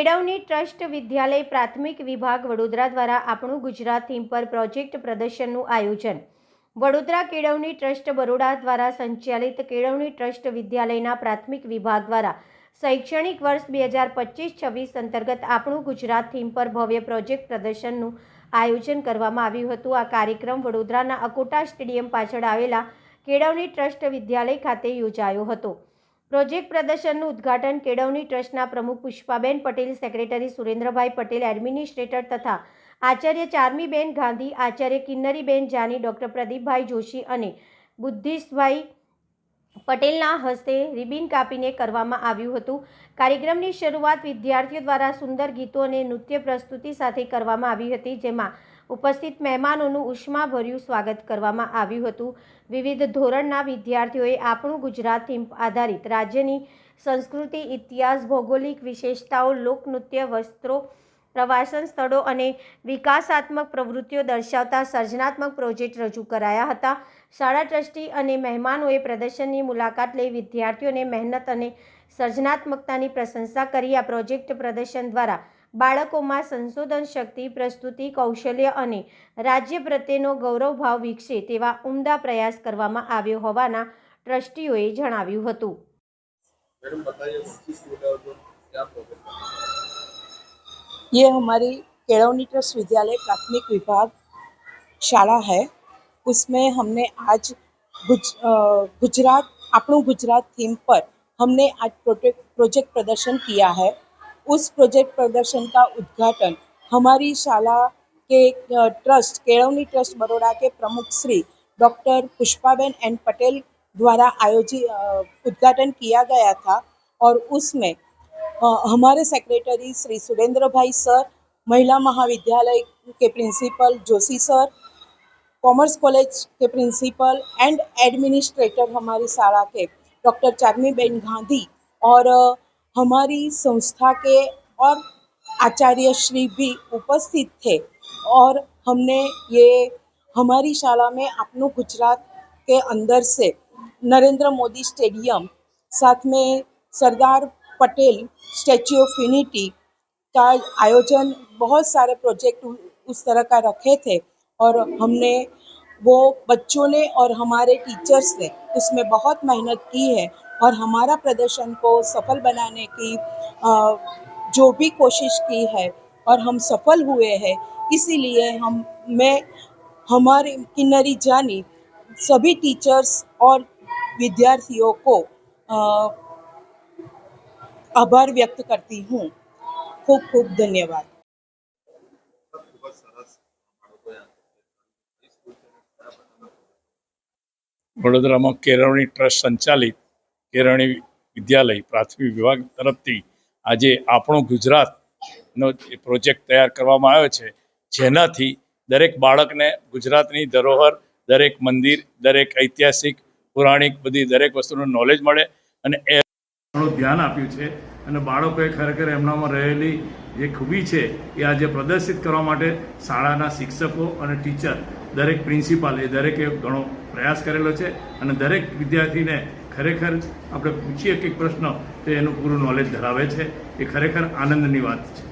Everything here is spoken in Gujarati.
કેળવણી ટ્રસ્ટ વિદ્યાલય પ્રાથમિક વિભાગ વડોદરા દ્વારા આપણું ગુજરાત થીમ પર પ્રોજેક્ટ પ્રદર્શનનું આયોજન. વડોદરા કેળવણી ટ્રસ્ટ બરોડા દ્વારા સંચાલિત કેળવણી ટ્રસ્ટ વિદ્યાલયના પ્રાથમિક વિભાગ દ્વારા શૈક્ષણિક વર્ષ બે હજાર પચીસ છવ્વીસ અંતર્ગત આપણું ગુજરાત થીમ પર ભવ્ય પ્રોજેક્ટ પ્રદર્શનનું આયોજન કરવામાં આવ્યું હતું. આ કાર્યક્રમ વડોદરાના અકોટા સ્ટેડિયમ પાછળ આવેલા કેળવણી ટ્રસ્ટ વિદ્યાલય ખાતે યોજાયો હતો. પ્રોજેક્ટ પ્રદર્શનનું ઉદ્ઘાટન કેળવણી ટ્રસ્ટના પ્રમુખ પુષ્પાબેન પટેલ, સેક્રેટરી સુરેન્દ્રભાઈ પટેલ, એડમિનિસ્ટ્રેટર તથા આચાર્ય ચારમીબેન ગાંધી, આચાર્ય કિન્નરીબેન જાની, ડૉક્ટર પ્રદીપભાઈ જોશી અને બુદ્ધિસ્ટભાઈ પટેલના હસ્તે રિબિન કાપીને કરવામાં આવ્યું હતું. કાર્યક્રમની શરૂઆત વિદ્યાર્થીઓ દ્વારા સુંદર ગીતો અને નૃત્ય પ્રસ્તુતિ સાથે કરવામાં આવી હતી, જેમાં ઉપસ્થિત મહેમાનોનું ઉષ્માભર્યું સ્વાગત કરવામાં આવ્યું હતું. વિવિધ ધોરણના વિદ્યાર્થીઓએ આપણું ગુજરાત થીમ આધારિત રાજ્યની સંસ્કૃતિ, ઇતિહાસ, ભૌગોલિક વિશેષતાઓ, લોકનૃત્ય, વસ્ત્રો, પ્રવાસન સ્થળો અને વિકાસાત્મક પ્રવૃત્તિઓ દર્શાવતા સર્જનાત્મક પ્રોજેક્ટ રજૂ કરાયા હતા. શાળા ટ્રસ્ટી અને મહેમાનોએ પ્રદર્શનની મુલાકાત લઈ વિદ્યાર્થીઓને મહેનત અને સર્જનાત્મકતાની પ્રશંસા કરી. આ પ્રોજેક્ટ પ્રદર્શન દ્વારા બાળકોમાં સંશોધન શક્તિ પ્રસ્તુતિ કૌશલ્ય અને રાજ્ય પ્રત્યેનો ગૌરવભાવ વિકસે તેવા ઉમદા પ્રયાસ કરવામાં આવ્યો હોવાના ટ્રસ્ટીઓએ જણાવ્યું હતું मैडम बताइए कौन सी स्कूल है और जो क्या प्रोजेक्ट ये हमारी केड़वनी ट्रस्ट विद्यालय प्राथमिक विभाग शाला है उसमें हमने आज गुज अ, गुजरात આપણું ગુજરાત थीम पर हमने आज प्रोजेक्ट प्रोजेक्ट प्रदर्शन किया है उस प्रोजेक्ट प्रदर्शन का उद्घाटन हमारी शाला के ट्रस्ट केळवनी ट्रस्ट बड़ोड़ा के प्रमुख श्री डॉक्टर पुष्पाबेन एन पटेल द्वारा आयोजित उद्घाटन किया गया था और उसमें हमारे सेक्रेटरी श्री सुरेंद्र भाई सर, महिला महाविद्यालय के principal Joshi sir, commerce college के प्रिंसिपल एंड एडमिनिस्ट्रेटर हमारी शाला के डॉक्टर चारमी बेन गांधी और हमारी संस्था के और आचार्य श्री भी उपस्थित थे और हमने ये हमारी शाला में अपनों गुजरात के अंदर से नरेंद्र मोदी स्टेडियम, साथ में Sardar Patel statue of unity का आयोजन, बहुत सारे प्रोजेक्ट उस तरह का रखे थे और हमने वो बच्चों ने और हमारे टीचर्स ने उसमें बहुत मेहनत की है। और हमारा प्रदर्शन को सफल बनाने की अ, जो भी कोशिश की है और हम सफल हुए हैं इसीलिए हम मैं हमारे किन्नरी जानी सभी टीचर्स और विद्यार्थियों को अ, आभार व्यक्त करती हूँ खूब खूब धन्यवाद ખૂબ જ સરસ બાળકો યાદ કઈ સ્કૂલ છે અને કયા પ્રકારના વડોદરામાં કેળવણી ટ્રસ્ટ સંચાલિત કેળવણી વિદ્યાલય પ્રાથમિક વિભાગ તરફથી આજે આપણો ગુજરાતનો પ્રોજેક્ટ તૈયાર કરવામાં આવ્યો છે, જેનાથી દરેક બાળકને ગુજરાતની ધરોહર, દરેક મંદિર, દરેક ઐતિહાસિક, પૌરાણિક બધી દરેક વસ્તુનું નોલેજ મળે અને એ ઘણું ધ્યાન આપ્યું છે અને બાળકોએ ખરેખર એમનામાં રહેલી જે ખૂબી છે એ આજે પ્રદર્શિત કરવા માટે શાળાના શિક્ષકો અને ટીચર, દરેક પ્રિન્સિપાલ એ દરેકે ઘણો પ્રયાસ કરેલો છે અને દરેક વિદ્યાર્થીને ખરેખર આપણે પૂછીએ કે પ્રશ્ન તો એનું પૂરું નોલેજ ધરાવે છે, એ ખરેખર આનંદની વાત છે.